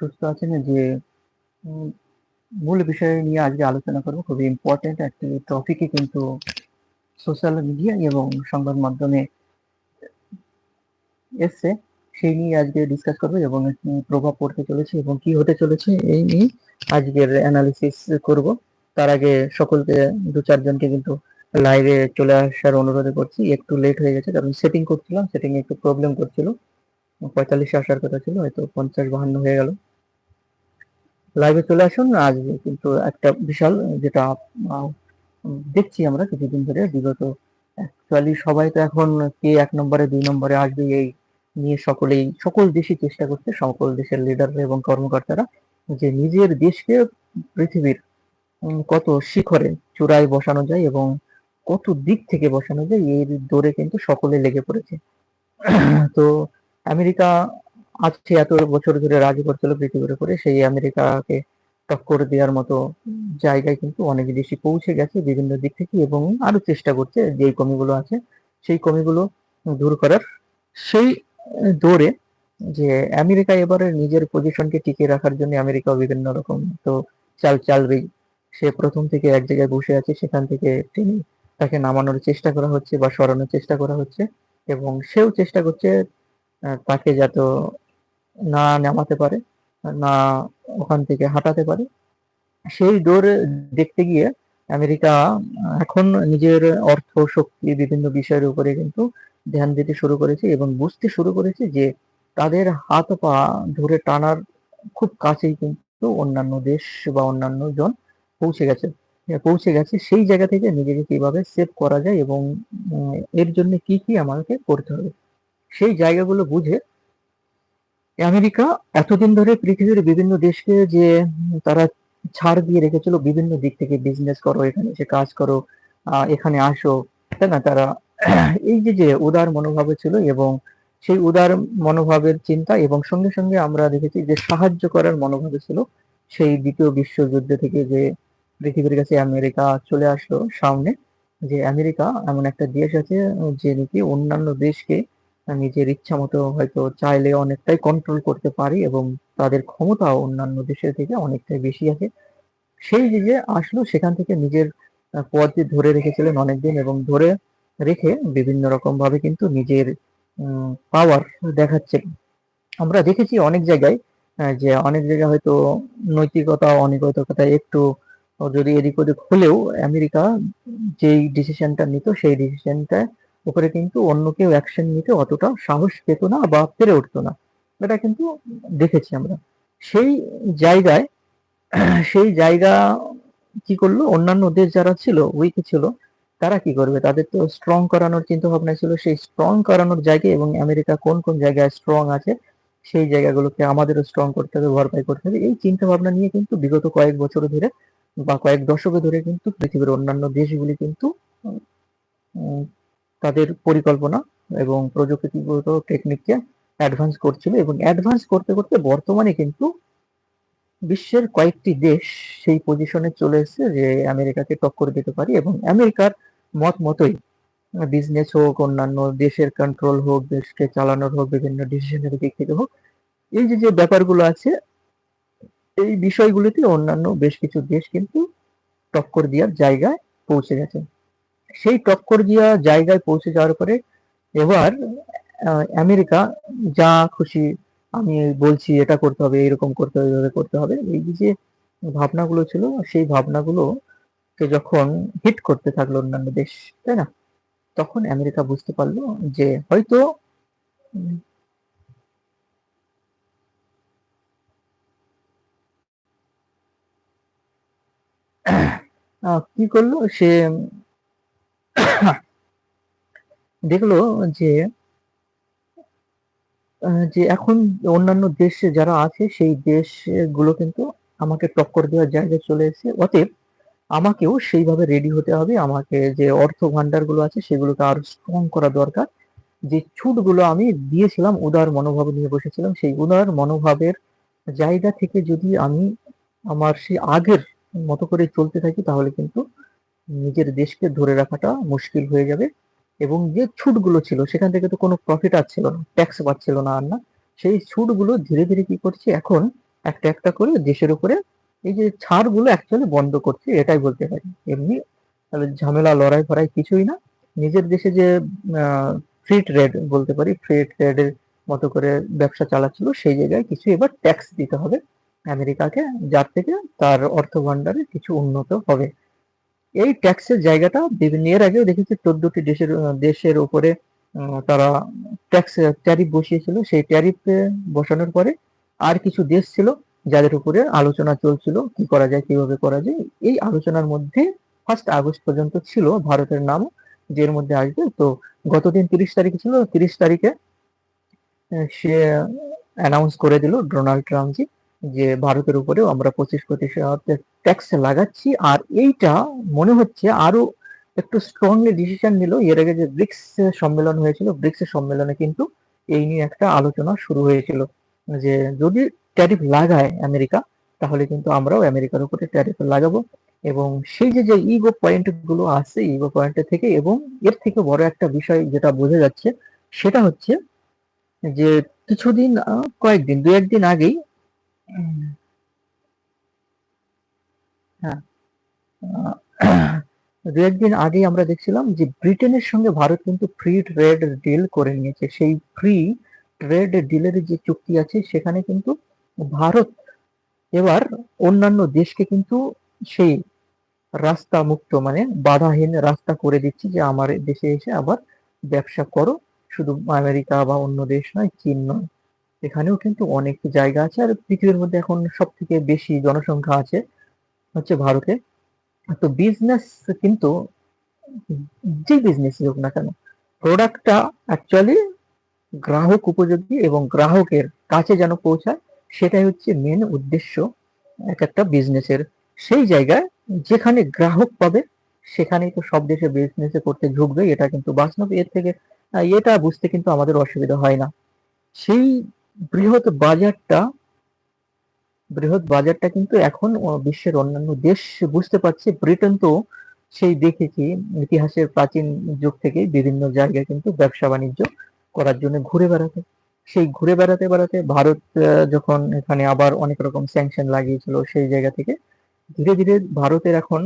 সুস্থ আছেন যে মূল বিষয় নিয়ে আজকে আলোচনা করব। খুবই ইম্পর্টেন্ট একটি টপিকে কিন্তু সোশ্যাল মিডিয়া এবং সংবাদ মাধ্যমে এসছে। সেই নিয়ে আজকে ডিসকাস করব এবং প্রভাব পড়তে চলেছে এবং কি হতে চলেছে এই নিয়ে আজকের অ্যানালিসিস করব। তার আগে সকলকে, দু চারজনকে কিন্তু লাইভে চলে আসার অনুরোধ করছি। একটু লেট হয়ে গেছে, কারণ সেটিং করছিলাম সেটিং একটু প্রবলেম করছিল। পঁয়তাল্লিশে আসার কথা ছিল, হয়তো পঞ্চাশ বাহান্ন হয়ে গেল। লাইভে চলে আসুন। আজ কিন্তু একটা বিশাল, যেটা দেখছি আমরা কিছুদিন ধরে। বিগত অ্যাকচুয়ালি সবাই তো এখন কে এক নম্বরে, দুই নম্বরে আসবে এই নিয়ে সকলেই, সকল দেশই চেষ্টা করছে, সকল দেশের লিডাররা এবং কর্মকর্তারা যে নিজের দেশকে পৃথিবীর কত শিখরে চূড়ায় বসানো যায় এবং কত দিক থেকে বসানো যায় এই দৌড়ে কিন্তু সকলে লেগে পড়েছে। তো আমেরিকা আজকে এত বছর ধরে রাজ করছিল পৃথিবীর উপরে, সেই আমেরিকাকে টক্কর দেওয়ার মতো জায়গায় কিন্তু অনেক বেশি পৌঁছে গেছে বিভিন্ন দিক থেকে এবং আরও চেষ্টা করছে যে কমিগুলো আছে, সেই কমিগুলো দূর করার। সেই দৌড়ে যে আমেরিকা এবারে নিজের পজিশনকে টিকিয়ে রাখার জন্য আমেরিকা বিভিন্ন রকম তো চাল চালবেই। সে প্রথম থেকে এক জায়গায় বসে আছে, সেখান থেকে তিনি তাকে নামানোর চেষ্টা করা হচ্ছে বা সরানোর চেষ্টা করা হচ্ছে এবং সেও চেষ্টা করছে তাকে যাতে না নামাতে পারে, না ওখান থেকে হাঁটাতে পারে। সেই দৌড় দেখতে গিয়ে আমেরিকা এখন নিজের অর্থ, শক্তি বিভিন্ন বিষয়ের উপরে কিন্তু ধ্যান দিতে শুরু করেছে এবং বুঝতে শুরু করেছে যে তাদের হাত পা ধরে টানার খুব কাছেই কিন্তু অন্যান্য দেশ বা অন্যান্য জন পৌঁছে গেছে। পৌঁছে গেছে, সেই জায়গা থেকে নিজেকে কীভাবে সেভ করা যায় এবং এর জন্য কি কি আমাকে করতে হবে। সেই জায়গাগুলো বুঝে আমেরিকা এতদিন ধরে পৃথিবীর বিভিন্ন দেশকে যে তারা ছাড় দিয়ে রেখেছিল, বিভিন্ন দিক থেকে বিজনেস করো, এখানে এসে কাজ করো এখানে আসো, তাই না? তারা এই যে যে উদার মনোভাবে ছিল এবং সেই উদার মনোভাবের চিন্তা এবং সঙ্গে সঙ্গে আমরা দেখেছি যে সাহায্য করার মনোভাবে ছিল সেই দ্বিতীয় বিশ্বযুদ্ধ থেকে যে পৃথিবীর কাছে আমেরিকা চলে আসলো সামনে, যে আমেরিকা এমন একটা দেশ আছে যে নাকি অন্যান্য দেশকে নিজের ইচ্ছা মতো হয়তো চাইলে অনেকটাই কন্ট্রোল করতে পারি এবং তাদের ক্ষমতা অন্যান্য দেশের থেকে অনেকটাই বেশি আছে সেই যে আসলো সেখান থেকে নিজের পথ ধরে রেখেছিলেন অনেকদিন এবং ধরে রেখে বিভিন্ন রকম ভাবে কিন্তু নিজের পাওয়ার দেখাচ্ছে আমরা দেখেছি অনেক জায়গায় যে অনেক জায়গায় হয়তো নৈতিকতা, অনৈতিকতা একটু যদি এদিক ওদিক হলেও আমেরিকা যেই ডিসিশনটা নিত সেই ডিসিশনটা উপরে কিন্তু অন্য কেউ অ্যাকশন নিতে অতটা সাহস পেত না বা পেরে উঠতো না। এটা কিন্তু দেখেছি আমরা। সেই জায়গায়, সেই জায়গা কি করল? অন্যান্য দেশ যারা ছিল উইক ছিল, তারা কি করবে? তাদের তো স্ট্রং করানোর চিন্তা ভাবনা ছিল। সেই স্ট্রং করানোর জায়গায় এবং আমেরিকা কোন কোন জায়গায় স্ট্রং আছে, সেই জায়গাগুলোকে আমাদেরও স্ট্রং করতে হবে, ভরপাই করতে হবে। এই চিন্তা ভাবনা নিয়ে কিন্তু বিগত কয়েক বছর ধরে বা কয়েক দশকে ধরে কিন্তু পৃথিবীর অন্যান্য দেশগুলি কিন্তু তাদের পরিকল্পনা এবং প্রযুক্তিগত টেকনিককে অ্যাডভান্স করছিল এবং অ্যাডভান্স করতে করতে বর্তমানে কিন্তু বিশ্বের কয়েকটি দেশ সেই পজিশনে চলে এসেছে যে আমেরিকাকে টক্কর দিতে পারি এবং আমেরিকার মত মতোই বিজনেস হোক, অন্যান্য দেশের কন্ট্রোল হোক, দেশকে চালানোর হোক, বিভিন্ন ডিসিশনের দিক থেকে হোক, এই যে যে ব্যাপারগুলো আছে, এই বিষয়গুলিতে অন্যান্য বেশ কিছু দেশ কিন্তু টক্কর দেওয়ার জায়গায় পৌঁছে গেছে। সেই টক্কর দেওয়া জায়গায় পৌঁছে যাওয়ার পরে এবার আমেরিকা যা খুশি আমি বলছি এটা করতে হবে, এরকম করতে হবে, এভাবে করতে হবে, এই যে ভাবনাগুলো ছিল, সেই ভাবনাগুলো কে যখন হিট করতে থাকল অন্যান্য দেশ, তাই না? তখন আমেরিকা বুঝতে পারল যে হয়তো কি করল? সে দেখল যে যে এখন অন্যান্য দেশে যারা আছে, সেই দেশগুলো কিন্তু আমাকে টক্কর দেওয়ার জায়গায় চলে এসেছে। অতএব আমাকেও সেইভাবে রেডি হতে হবে। আমাকে যে অর্থ ভান্ডারগুলো আছে, সেগুলোকে আরও স্ট্রং করা দরকার। যে ছুটগুলো আমি দিয়েছিলাম, উদার মনোভাব নিয়ে বসেছিলাম, সেই উদার মনোভাবের জায়গা থেকে যদি আমি আমার সেই আগের মতো করে চলতে থাকি, তাহলে কিন্তু নিজের দেশকে ধরে রাখাটা মুশকিল হয়ে যাবে এবং যে ছুটগুলো ছিল, সেখান থেকে তো কোনো প্রফিট আসছিল না ট্যাক্স পাচ্ছিল না আর না। সেই ছুটগুলো ধীরে ধীরে কি করছে, এখন একটা একটা করে দেশের উপরে এই যে ছাড়গুলো অ্যাকচুয়ালি বন্ধ করছে, এটাই বলতে পারি। এমনি ঝামেলা, লড়াই ফড়াই কিছুই না। নিজের দেশে যে ফ্রি ট্রেড বলতে পারি ফ্রি ট্রেডের মতো করে ব্যবসা চালাচ্ছিল, সেই জায়গায় কিছু এবার ট্যাক্স দিতে হবে। আমেরিকাকে, যার থেকে তার অর্থ ভান্ডারে কিছু উন্নত হবে। এই ট্যাক্সের জায়গাটা বিভিন্ন, এর আগেও দেখেছি চোদ্দটি দেশের দেশের উপরে তারা ট্যাক্স ট্যারিফ বসিয়েছিল। সেই ট্যারিফ বসানোর পরে আর কিছু দেশ ছিল যাদের উপরে আলোচনা চলছিল, কি করা যায়, কীভাবে করা যায়। এই আলোচনার মধ্যে ফার্স্ট আগস্ট পর্যন্ত ছিল ভারতের নাম, যের মধ্যে আসবে। তো গতদিন তিরিশ তারিখ ছিল, তিরিশ তারিখে সে অ্যানাউন্স করে দিল ডোনাল্ড ট্রাম্পজি যে ভারতের উপরেও আমরা পঁচিশ প্রতিশত ট্যাক্স লাগাচ্ছি, আর এইটা মনে হচ্ছে আরও একটু স্ট্রংলি ডিসিশন নিল। এর আগে যে ব্রিক্স সম্মেলন হয়েছিল ব্রিক্স সম্মেলনে কিন্তু এই নিয়ে একটা আলোচনা শুরু হয়েছিল যে যদি ট্যারিফ লাগায় আমেরিকা, তাহলে কিন্তু আমরাও আমেরিকার উপরে ট্যারিফ লাগাবো। এবং সেই যে যে ইগো পয়েন্টগুলো আছে ইগো পয়েন্ট থেকে, এবং এর থেকে বড় একটা বিষয় যেটা বোঝা যাচ্ছে, সেটা হচ্ছে যে কিছুদিন কয়েকদিন দু একদিন আগেই হ্যাঁ। দু একদিন আগেই আমরা দেখছিলাম যে ব্রিটেনের সঙ্গে ভারত কিন্তু ফ্রি ট্রেড ডিল করে নিয়েছে। সেই ফ্রি ট্রেড ডিলের যে চুক্তি আছে, সেখানে কিন্তু ভারত এবার অন্যান্য দেশকে কিন্তু সেই রাস্তা মুক্ত মানে বাধাহীন রাস্তা করে দিচ্ছি যে আমার দেশে এসে আবার ব্যবসা করো। শুধু আমেরিকা বা অন্য দেশ নয়, চীন নয়। এখানেও কিন্তু অনেক জায়গা আছে আর পৃথিবীর মধ্যে এখন সব থেকে বেশি জনসংখ্যা আছে হচ্ছে ভারতে। তো বিজনেস কিন্তু যে বিজনেস হোক না কেন প্রোডাক্টটা অ্যাকচুয়ালি গ্রাহক উপযোগী এবং গ্রাহকের কাছে যেন পৌঁছায়, সেটাই হচ্ছে মেন উদ্দেশ্য এক একটা বিজনেসের সেই জায়গায় যেখানে গ্রাহক পাবে, সেখানেই তো সব দেশে বিজনেস করতে ঝুঁকবে এটা কিন্তু বাস্তব। এর থেকে এটা বুঝতে কিন্তু আমাদের অসুবিধা হয় না। সেই বৃহৎ বাজারটা বৃহৎ বাজারটা কিন্তু এখন বিশ্বের অন্যান্য দেশ বুঝতে পারছে। ব্রিটেন তো সেই দেখেছি, ইতিহাসের প্রাচীন যুগ থেকেই বিভিন্ন জায়গায় কিন্তু ব্যবসা বাণিজ্য করার জন্য ঘুরে বেড়াতে। সেই ঘুরে বেড়াতে বেড়াতে ভারত যখন এখানে আবার অনেক রকম স্যাংশন লাগিয়েছিল সেই জায়গা থেকে, ধীরে ধীরে ভারতের এখন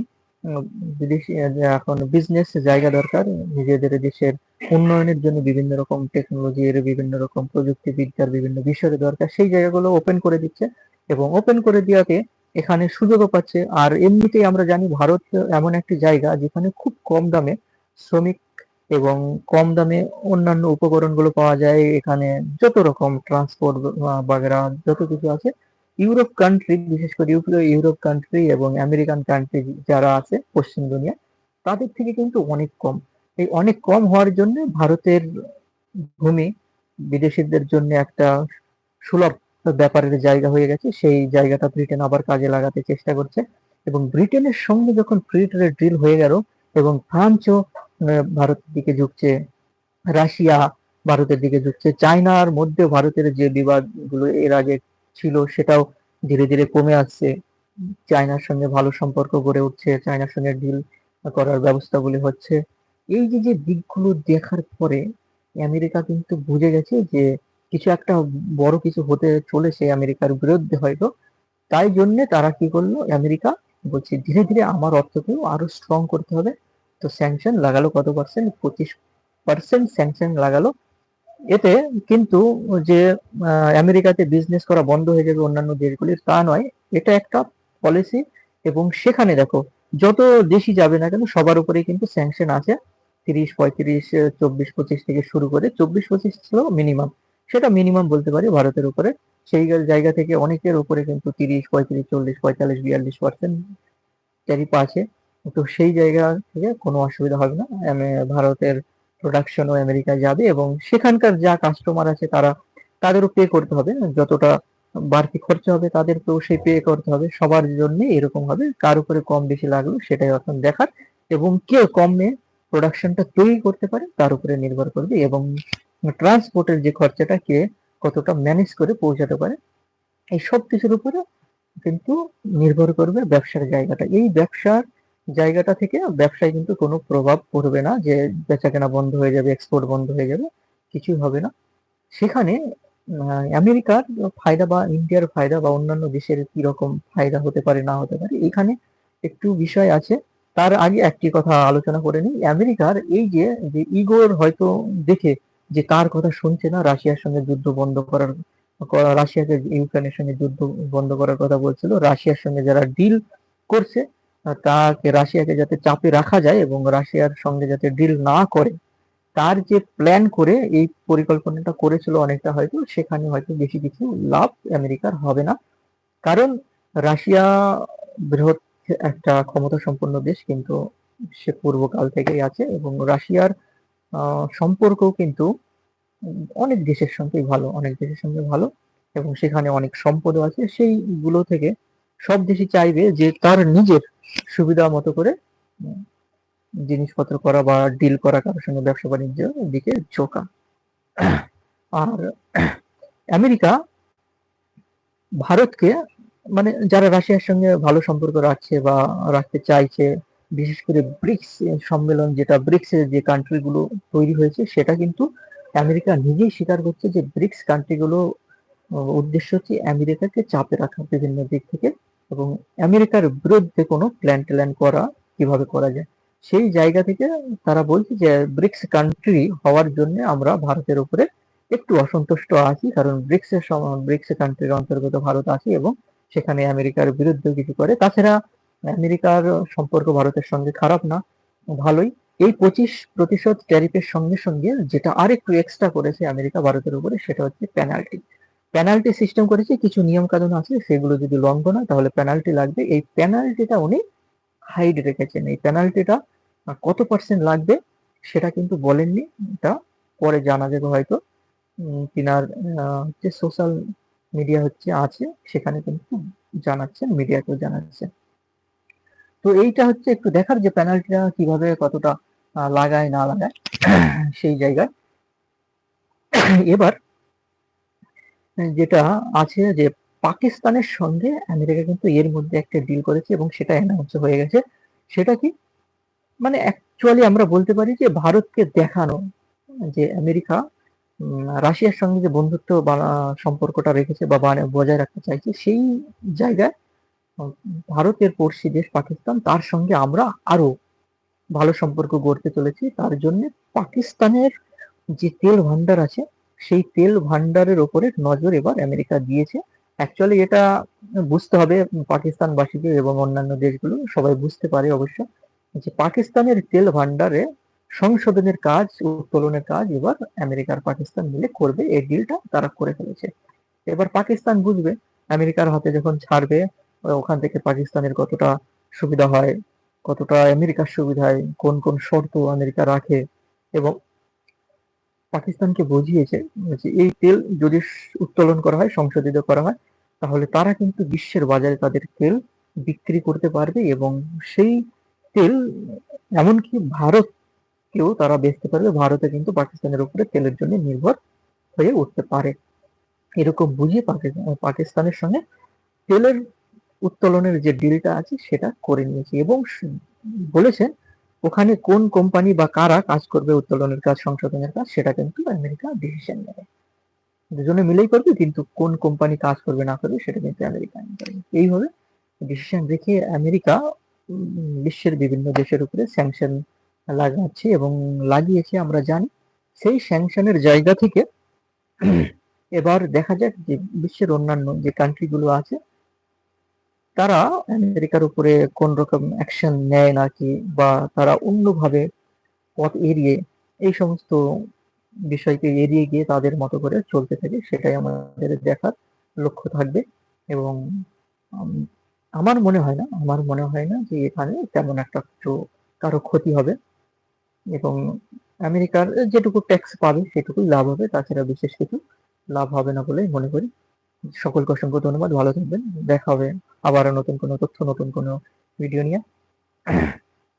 বিদেশি এখন বিজনেস জায়গা দরকার, নিজেদের দেশের উন্নয়নের জন্য বিভিন্ন রকম টেকনোলজির বিভিন্ন রকম প্রযুক্তিবিদ্যার বিভিন্ন বিষয়ের দরকার, সেই জায়গাগুলো ওপেন করে দিচ্ছে এবং ওপেন করে দেওয়াতে এখানে সুযোগও পাচ্ছে। আর এমনিতেই আমরা জানি ভারত এমন একটি জায়গা যেখানে খুব কম দামে শ্রমিক এবং কম দামে অন্যান্য উপকরণগুলো পাওয়া যায়। এখানে যত রকম ট্রান্সপোর্ট বাগেরা যত কিছু আছে ইউরোপ কান্ট্রি বিশেষ করে ইউরোপ কান্ট্রি এবং আমেরিকান কান্ট্রি যারা আছে পশ্চিম দুনিয়া, তাদের থেকে কিন্তু অনেক কম। এই অনেক কম হওয়ার জন্য ভারতের ভূমি বিদেশিদের জন্য একটা সুলভ ব্যাপারের জায়গা হয়ে গেছে। সেই জায়গাটা ব্রিটেন আবার কাজে লাগাতে চেষ্টা করছে এবং ব্রিটেনের সঙ্গে যখন ফ্রি ট্রেড ডিল হয়ে গেল এবং ফ্রান্সও ভারতের দিকে ঝুঁকছে, রাশিয়া ভারতের দিকে ঝুঁকছে, চায়নার মধ্যে ভারতের যে বিবাদগুলো এর আগে ছিল, সেটাও ধীরে ধীরে কমে আসছে। চায়নার সঙ্গে ভালো সম্পর্ক গড়ে উঠছে, চায়নার সঙ্গে ডিল করার ব্যবস্থাগুলি হচ্ছে। এই যে যে দিকগুলো দেখার পরে আমেরিকা কিন্তু বুঝে গেছে যে, কিছু একটা বড় কিছু হতে চলেছে আমেরিকার বিরুদ্ধে হয়তো। তাই জন্য তারা কি করল? আমেরিকা বলছে, ধীরে ধীরে আমার অর্থকেও আরও স্ট্রং করতে হবে। তো স্যাংশন লাগালো কত পার্সেন্ট পঁচিশ পার্সেন্ট স্যাংশন লাগালো এতে কিন্তু যে আমেরিকাতে বিজনেস করা বন্ধ হয়ে যাবে অন্যান্য দেশগুলির তা নয়। এটা একটা পলিসি এবং সেখানে দেখো, যত দেশই যাবে না কেন, সবার উপরে কিন্তু স্যাংশন আছে। তিরিশ, পঁয়ত্রিশ, চব্বিশ, পঁচিশ থেকে শুরু করে চব্বিশ, পঁচিশ ছিল মিনিমাম সেটা মিনিমাম বলতে পারি ভারতের উপরে। সেই জায়গা থেকে অনেকের উপরে কিন্তু তিরিশ, পঁয়ত্রিশ, চল্লিশ, পঁয়তাল্লিশ, বিয়াল্লিশ পার্সেন্ট ট্যারিফ আছে। তো সেই জায়গা থেকে কোনো অসুবিধা হবে না। ভারতের প্রোডাকশনও আমেরিকায় যাবে এবং সেখানকার যা কাস্টমার আছে তারা তাদেরও পে করতে হবে। যতটা বাড়তি খরচা হবে তাদেরকেও সেই পে করতে হবে। সবার জন্য এরকম হবে। কার উপরে কম বেশি লাগল সেটাই এখন দেখার এবং কে কমে প্রোডাকশনটা তৈরি করতে পারে তার উপরে নির্ভর করবে এবং ট্রান্সপোর্টের যে খরচাটা কে কতটা ম্যানেজ করে পৌঁছাতে পারে এই সব কিছুর উপরে কিন্তু নির্ভর করবে ব্যবসার জায়গাটা। এই ব্যবসার জায়গাটা থেকে ব্যবসায় কিন্তু কোনো প্রভাব পড়বে না, যে বেচা কেনা বন্ধ হয়ে যাবে এক্সপোর্ট বন্ধ হয়ে যাবে, কিছুই হবে না। সেখানে আমেরিকার ফায়দা বা ইন্ডিয়ার ফায়দা বা অন্যান্য দেশের কি রকম ফায়দা হতে পারে, না হতে পারে, এখানে একটু বিষয় আছে। তার আগে একটি কথা আলোচনা করে নিই। আমেরিকার এই যে যে ইগোর হয়তো দেখে যে তার কথা শুনছে না, রাশিয়ার সঙ্গে যুদ্ধ বন্ধ করার, করা- রাশিয়াকে ইউক্রেনের সঙ্গে যুদ্ধ বন্ধ করার কথা বলছিল, রাশিয়ার সঙ্গে যারা ডিল করছে তাকে রাশিয়াকে যাতে চাপে রাখা যায় এবং রাশিয়ার সঙ্গে যাতে ডিল না করে, তার যে প্ল্যান করে এই পরিকল্পনাটা করেছিল অনেকটা হয়তো, সেখানে হয়তো বেশি কিছু লাভ আমেরিকার হবে না। কারণ রাশিয়া বৃহৎ একটা ক্ষমতা সম্পন্ন দেশ, কিন্তু সে পূর্বকাল থেকেই আছে এবং রাশিয়ার সম্পর্ক কিন্তু অনেক দেশের সঙ্গেই ভালো, অনেক দেশের সঙ্গে ভালো এবং সেখানে অনেক সম্পদও আছে। সেইগুলো থেকে সব দেশই চাইবে যে তার নিজের সুবিধা মতো করে জিনিসপত্র করা বা ডিল করা কারোর সঙ্গে ব্যবসা বাণিজ্যের দিকে ঝোঁকা। আর আমেরিকা ভারতকে মানে যারা রাশিয়ার সঙ্গে ভালো সম্পর্ক রাখছে বা রাখতে চাইছে, বিশেষ করে ব্রিক্স সম্মেলন যেটা ব্রিক্স এর যে কান্ট্রিগুলো তৈরি হয়েছে, সেটা কিন্তু আমেরিকা নিজেই স্বীকার করছে যে ব্রিক্স কান্ট্রিগুলো উদ্দেশ্য হচ্ছে আমেরিকাকে চাপে রাখা বিভিন্ন দিক থেকে এবং আমেরিকার বিরুদ্ধে কোনো প্ল্যান ট্যান করা কীভাবে করা যায়? সেই জায়গা থেকে তারা বলছে যে, ব্রিক্স কান্ট্রি হওয়ার জন্য আমরা ভারতের উপরে একটু অসন্তুষ্ট আছি। কারণ ব্রিক্স এর ব্রিক্স কান্ট্রির অন্তর্গত ভারত আছে এবং সেখানে আমেরিকার বিরুদ্ধে কিছু করে। তাছাড়া আমেরিকার সম্পর্ক ভারতের সঙ্গে খারাপ না, ভালোই। এই পঁচিশ প্রতিশত ট্যারিফের সঙ্গে সঙ্গে যেটা আর একটু এক্সট্রা করেছে আমেরিকা ভারতের উপরে, সেটা হচ্ছে পেনাল্টি পেনাল্টি সিস্টেম করেছে, কিছু নিয়ম কানুন আছে, সেগুলো যদি লঙ্ঘন হয় তাহলে পেনাল্টি লাগবে। এই পেনাল্টিটা উনি হাইড রেখেছেন। এই পেনাল্টিটা কত পার্সেন্ট লাগবে, সেটা কিন্তু বলেননি। এটা পরে জানা যাবে হয়তো। তিনার হচ্ছে সোশ্যাল মিডিয়া হচ্ছে, আছে, সেখানে কিন্তু জানাচ্ছেন মিডিয়াকেও জানাচ্ছেন। তো এইটা হচ্ছে একটু দেখার যে পেনাল্টিটা কীভাবে কতটা লাগায়, না লাগায়, সেই জায়গায়। এবার যেটা আছে যে পাকিস্তানের সঙ্গে আমেরিকা কিন্তু এর মধ্যে একটা ডিল করেছে এবং সেটা অ্যানাউন্স হয়ে গেছে। সেটা কি? মানে অ্যাকচুয়ালি আমরা বলতে পারি যে ভারতকে দেখানো যে আমেরিকা রাশিয়ার সঙ্গে যে বন্ধুত্ব বানা- সম্পর্কটা রেখেছে বা বজায় রাখতে চাইছে, সেই জায়গায় ভারতের পড়শি দেশ পাকিস্তান, তার সঙ্গে আমরা আরও ভালো সম্পর্ক গড়তে চলেছি। তার জন্য পাকিস্তানের যে তেল ভান্ডার আছে সেই তেল ভান্ডারের ওপরে নজর এবার আমেরিকা দিয়েছে। অ্যাকচুয়ালি এটা বুঝতে হবে পাকিস্তানবাসীকে এবং অন্যান্য দেশগুলো, সবাই বুঝতে পারে অবশ্য যে পাকিস্তানের তেল ভান্ডারে সংশোধনের কাজ, উত্তোলনের কাজ এবার আমেরিকার পাকিস্তান মিলে করবে, এই ডিলটা তারা করে ফেলেছে। এবার পাকিস্তান বুঝবে, আমেরিকার হাতে যখন ছাড়বে, ওখান থেকে পাকিস্তানের কতটা সুবিধা হয়, কতটা আমেরিকার সুবিধায়, কোন কোন শর্ত আমেরিকা রাখে এবং পাকিস্তানকে বুঝিয়েছে যে এই তেল যদি উত্তোলন করা হয়, সংশোধিত করা হয়, তাহলে তারা কিন্তু বিশ্বের বাজারে তাদের তেল বিক্রি করতে পারবে এবং সেই তেল, এমনকি ভারতকেও তারা বেচতে পারবে। ভারতে কিন্তু পাকিস্তানের উপরে তেলের জন্য নির্ভর হয়ে উঠতে পারে। এরকম বুঝিয়ে পাকিস্তান পাকিস্তানের সঙ্গে তেলের উত্তোলনের যে ডিলটা আছে, সেটা করে নিয়েছে এবং বলেছেন ওখানে কোন কোম্পানি বা কারা কাজ করবে উত্তোলনের কাজ, সংশোধনের কাজ, সেটা কিন্তু আমেরিকা ডিসিশন নেবে। দুজনে মিলেই করবে, কিন্তু কোন কোম্পানি কাজ করবে, না করবে, সেটা কিন্তু আমেরিকা এইভাবে ডিসিশন রেখে আমেরিকা বিশ্বের বিভিন্ন দেশের উপরে স্যাংশন লাগাচ্ছে এবং লাগিয়েছে, আমরা জানি। সেই স্যাংশনের জায়গা থেকে এবার দেখা যাক যে বিশ্বের অন্যান্য যে কান্ট্রিগুলো আছে তারা আমেরিকার উপরে কোন রকম অ্যাকশন নেয় নাকি বা তারা অন্যভাবে পথ এড়িয়ে এই সমস্ত বিষয়কে এড়িয়ে গিয়ে তাদের মতো করে চলতে থাকে, সেটাই আমাদের দেখার লক্ষ্য থাকবে। এবং আমার মনে হয় না, আমার মনে হয় না যে এখানে তেমন একটা কিছু কারও ক্ষতি হবে। এবং আমেরিকার যেটুকু ট্যাক্স পাবে সেটুকুই লাভ হবে, তাছাড়া বিশেষ কিছু লাভ হবে না বলে মনে করি। সকলকে অসংখ্য ধন্যবাদ, ভালো থাকবেন। দেখা হবে আবারও নতুন কোনো তথ্য, নতুন কোনো ভিডিও নিয়ে।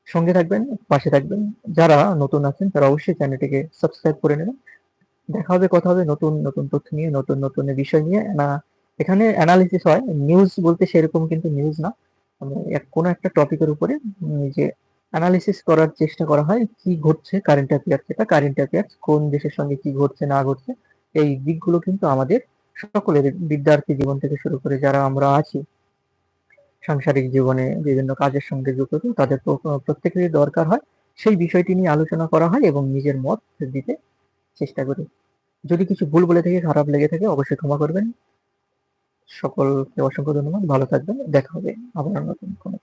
সঙ্গে থাকবেন, পাশে থাকবেন। যারা নতুন আছেন, তারা অবশ্যই চ্যানেলটিকে সাবস্ক্রাইব করে নেবেন। দেখা হবে, কথা হবে নতুন নতুন তথ্য নিয়ে, নতুন নতুন বিষয় নিয়ে। না, এখানে অ্যানালিসিস হয় নিউজ বলতে সেরকম কিন্তু নিউজ না। মানে কোনো একটা টপিকের উপরে যে অ্যানালিসিস করার চেষ্টা করা হয়, কি ঘটছে কারেন্ট অ্যাফেয়ার্স এটা কারেন্ট অ্যাফেয়ার্স কোন দেশের সঙ্গে কি ঘটছে, না ঘটছে, এই দিকগুলো কিন্তু আমাদের সকলের বিদ্যার্থী জীবন থেকে শুরু করে যারা আমরা আছি, সাংসারিক জীবনে বিভিন্ন কাজের সঙ্গে যুক্ত তাদের প্র- প্রত্যেকেরই দরকার হয় সেই বিষয়টি নিয়ে আলোচনা করা হয় এবং নিজের মত দিতে চেষ্টা করি। যদি কিছু ভুল বলে থেকে, খারাপ লেগে থাকে, অবশ্যই ক্ষমা করবেন। সকলকে অসংখ্য ধন্যবাদ। ভালো থাকবেন। দেখা হবে আবার নতুন কোনো